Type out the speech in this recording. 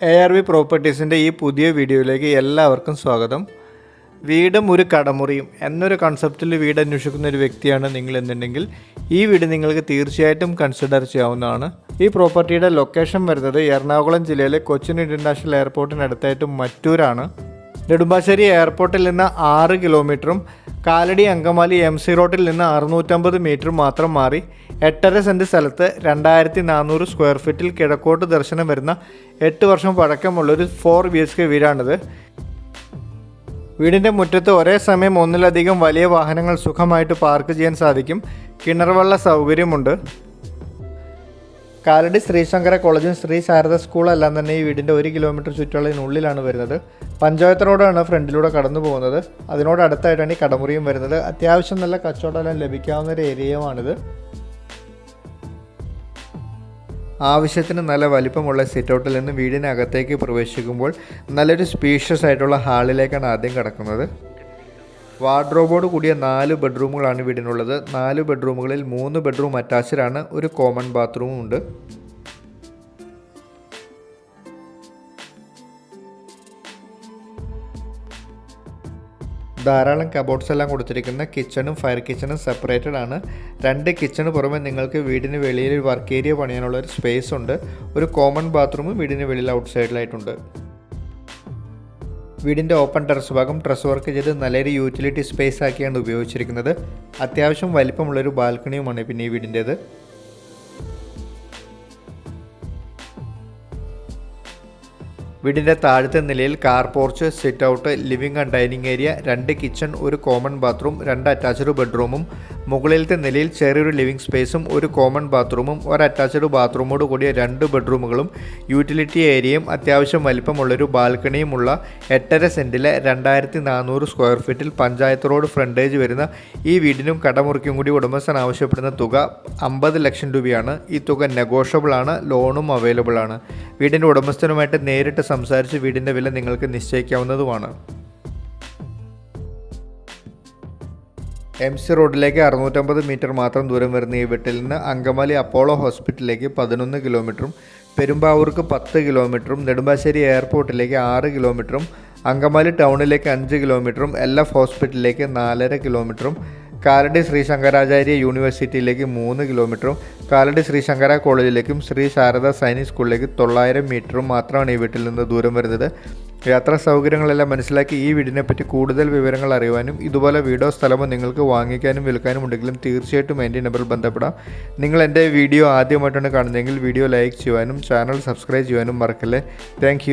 A R V പ്രോപ്പർട്ടീസിന്റെ ഈ പുതിയ വീഡിയോയിലേക്ക് എല്ലാവർക്കും സ്വാഗതം. വീടും ഒരു കടമുറിയും എന്നൊരു കൺസെപ്റ്റിൽ വീട് അന്വേഷിക്കുന്ന ഒരു വ്യക്തിയാണ് നിങ്ങൾ എന്നുണ്ടെങ്കിൽ ഈ വീട് നിങ്ങൾക്ക് തീർച്ചയായിട്ടും കൺസിഡർ ചെയ്യാവുന്നതാണ്. ഈ പ്രോപ്പർട്ടിയുടെ ലൊക്കേഷൻ വരുന്നത് എറണാകുളം ജില്ലയിലെ കൊച്ചിൻ ഇന്റർനാഷണൽ എയർപോർട്ടിനടുത്തായിട്ട് മറ്റൂരാണ്. നെടുമ്പാശ്ശേരി എയർപോർട്ടിൽ നിന്ന് ആറ് കിലോമീറ്ററും കാലടി അങ്കമാലി എം സി റോഡിൽ നിന്ന് അറുന്നൂറ്റമ്പത് മീറ്റർ മാത്രം മാറി എട്ടര സെന്റ് സ്ഥലത്ത് രണ്ടായിരത്തി നാനൂറ് സ്ക്വയർ ഫീറ്റിൽ കിഴക്കോട്ട് ദർശനം വരുന്ന എട്ട് വർഷം പഴക്കമുള്ളൊരു ഫോർ ബി എച്ച് കെ വീടാണിത്. വീടിന്റെ മുറ്റത്ത് ഒരേ സമയം ഒന്നിലധികം വലിയ വാഹനങ്ങൾ സുഖമായിട്ട് പാർക്ക് ചെയ്യാൻ സാധിക്കും. കിണർവെള്ള സൗകര്യമുണ്ട്. കാലടി ശ്രീശങ്കര കോളേജും ശ്രീ ശാരദ സ്കൂളും എല്ലാം തന്നെ ഈ വീടിന്റെ ഒരു കിലോമീറ്റർ ചുറ്റളവിനുള്ളിലാണ് വരുന്നത്. പഞ്ചായത്ത് റോഡാണ് ഫ്രണ്ടിലൂടെ കടന്നു പോകുന്നത്. അതിനോട് അടുത്തായിട്ടാണ് ഈ കടമുറിയും വരുന്നത്. അത്യാവശ്യം നല്ല കച്ചവടമെല്ലാം ലഭിക്കാവുന്ന ഒരു ഏരിയയുമാണിത്. ആവശ്യത്തിന് നല്ല വലിപ്പമുള്ള സിറ്റ് ഔട്ടിൽ നിന്ന് വീടിനകത്തേക്ക് പ്രവേശിക്കുമ്പോൾ നല്ലൊരു സ്പീഷ്യസ് ആയിട്ടുള്ള ഹാളിലേക്കാണ് ആദ്യം കിടക്കുന്നത്. വാർഡ്രോബോട് കൂടിയ നാല് ബെഡ്റൂമുകളാണ് വീടിനുള്ളത്. നാല് ബെഡ്റൂമുകളിൽ മൂന്ന് ബെഡ്റൂം അറ്റാച്ച്ഡാണ്. ഒരു കോമൺ ബാത്റൂമും ഉണ്ട്. ധാരാളം കബോർഡ്സ് എല്ലാം കൊടുത്തിരിക്കുന്ന കിച്ചണും ഫയർ കിച്ചണും സെപ്പറേറ്റഡ് ആണ്. രണ്ട് കിച്ചണ് പുറമെ നിങ്ങൾക്ക് വീടിന് വെളിയിൽ വർക്ക് ഏരിയ പണിയാനുള്ള ഒരു സ്പേസ് ഉണ്ട്. ഒരു കോമൺ ബാത്റൂമും വീടിന് വെളിയിൽ ഔട്ട് സൈഡിലായിട്ടുണ്ട്. വീടിന്റെ ഓപ്പൺ ടെറസ് ഭാഗം ട്രസ് വർക്ക് ചെയ്ത് നല്ലൊരു യൂട്ടിലിറ്റി സ്പേസ് ആക്കിയാണ് ഉപയോഗിച്ചിരിക്കുന്നത്. അത്യാവശ്യം വലിപ്പമുള്ളൊരു ബാൽക്കണിയുമാണ് പിന്നെ ഈ വീടിന്റേത്. വീടിന്റെ താഴത്തെ നിലയിൽ car porch sit out living and dining area രണ്ട് കിച്ചൺ ഒരു കോമൺ ബാത്റൂം രണ്ട് അറ്റാച്ച്ഡ് ബെഡ്റൂമും മുകളിലത്തെ നിലയിൽ ചെറിയൊരു ലിവിംഗ് സ്പേസും ഒരു കോമൺ ബാത്റൂമും ഒരു അറ്റാച്ച്ഡ് ബാത്റൂമോട് കൂടിയ രണ്ട് ബെഡ്റൂമുകളും യൂട്ടിലിറ്റി ഏരിയയും അത്യാവശ്യം വലിപ്പമുള്ളൊരു ബാൽക്കണിയുമുള്ള എട്ടര സെന്റിലെ രണ്ടായിരത്തി നാനൂറ് സ്ക്വയർ ഫീറ്റിൽ പഞ്ചായത്ത് റോഡ് ഫ്രണ്ടേജ് വരുന്ന ഈ വീടിനും കടമുറിക്കും കൂടി ഉടമസ്ഥൻ ആവശ്യപ്പെടുന്ന തുക അമ്പത് ലക്ഷം രൂപയാണ്. ഈ തുക നെഗോഷ്യബിൾ ആണ് ലോണും അവൈലബിൾ ആണ് വീടിന്റെ ഉടമസ്ഥനുമായിട്ട് നേരിട്ട് സംസാരിച്ച് വീടിന്റെ വില നിങ്ങൾക്ക് നിശ്ചയിക്കാവുന്നതുമാണ്. എം സി റോഡിലേക്ക് അറുന്നൂറ്റമ്പത് മീറ്റർ മാത്രം ദൂരം വരുന്ന ഈ വീട്ടിൽ നിന്ന് അങ്കമാലി അപ്പോളോ ഹോസ്പിറ്റലിലേക്ക് പതിനൊന്ന് കിലോമീറ്ററും പെരുമ്പാവൂർക്ക് പത്ത് കിലോമീറ്ററും നെടുമ്പാശ്ശേരി എയർപോർട്ടിലേക്ക് ആറ് കിലോമീറ്ററും അങ്കമാലി ടൗണിലേക്ക് അഞ്ച് കിലോമീറ്ററും എൽ എഫ് ഹോസ്പിറ്റലിലേക്ക് നാലര കിലോമീറ്ററും കാലടി ശ്രീ ശങ്കരാചാര്യ യൂണിവേഴ്സിറ്റിയിലേക്ക് മൂന്ന് കിലോമീറ്ററും കാലടി ശ്രീ ശങ്കര കോളേജിലേക്കും ശ്രീ ശാരദ സൈനിക് സ്കൂളിലേക്ക് തൊള്ളായിരം മീറ്ററും മാത്രമാണ് ഈ വീട്ടിൽ നിന്ന് ദൂരം വരുന്നത്. യാത്രാ സൗകര്യങ്ങളെല്ലാം മനസ്സിലാക്കി ഈ വീടിനെ പറ്റി കൂടുതൽ വിവരങ്ങൾ അറിയുവാനും ഇതുപോലെ വീടോ സ്ഥലമോ നിങ്ങൾക്ക് വാങ്ങിക്കാനും വിൽക്കാനും ഉണ്ടെങ്കിലും തീർച്ചയായിട്ടും എന്റെ നമ്പറിൽ ബന്ധപ്പെടാം. നിങ്ങൾ എന്റെ വീഡിയോ ആദ്യമായിട്ടാണ് കാണുന്നതെങ്കിൽ വീഡിയോ ലൈക്ക് ചെയ്യുവാനും ചാനൽ സബ്സ്ക്രൈബ് ചെയ്യുവാനും മറക്കല്ലേ. താങ്ക്